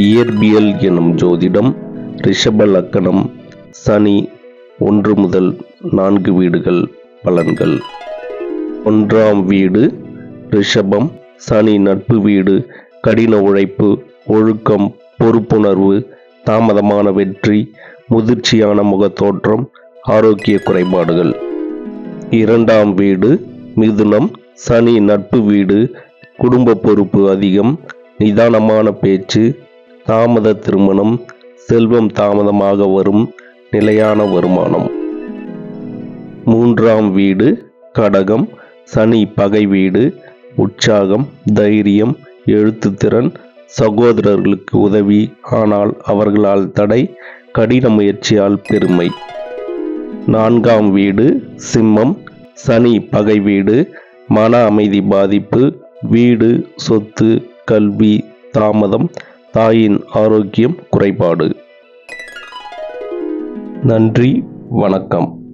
இயற்பியல் எனும் ஜோதிடம் ரிஷப லக்கணம் சனி ஒன்று முதல் நான்கு வீடுகள் பலன்கள். ஒன்றாம் வீடு ரிஷபம் சனி நட்பு வீடு கடின உழைப்பு ஒழுக்கம் பொறுப்புணர்வு தாமதமான வெற்றி முதிர்ச்சியான முகத்தோற்றம் ஆரோக்கிய குறைபாடுகள். இரண்டாம் வீடு மிதுனம் சனி நட்பு வீடு குடும்ப பொறுப்பு அதிகம் நிதானமான பேச்சு தாமத திருமணம் செல்வம் தாமதமாக வரும் நிலையான வருமானம். மூன்றாம் வீடு கடகம் சனி பகை வீடு உற்சாகம் தைரியம் எழுத்துத்திறன் சகோதரர்களுக்கு உதவி ஆனால் அவர்களால் தடை கடின முயற்சியால் பெருமை. நான்காம் வீடு சிம்மம் சனி பகை வீடு மன அமைதி பாதிப்பு வீடு சொத்து கல்வி தாமதம் தாயின் ஆரோக்கியம் குறைபாடு. நன்றி வணக்கம்.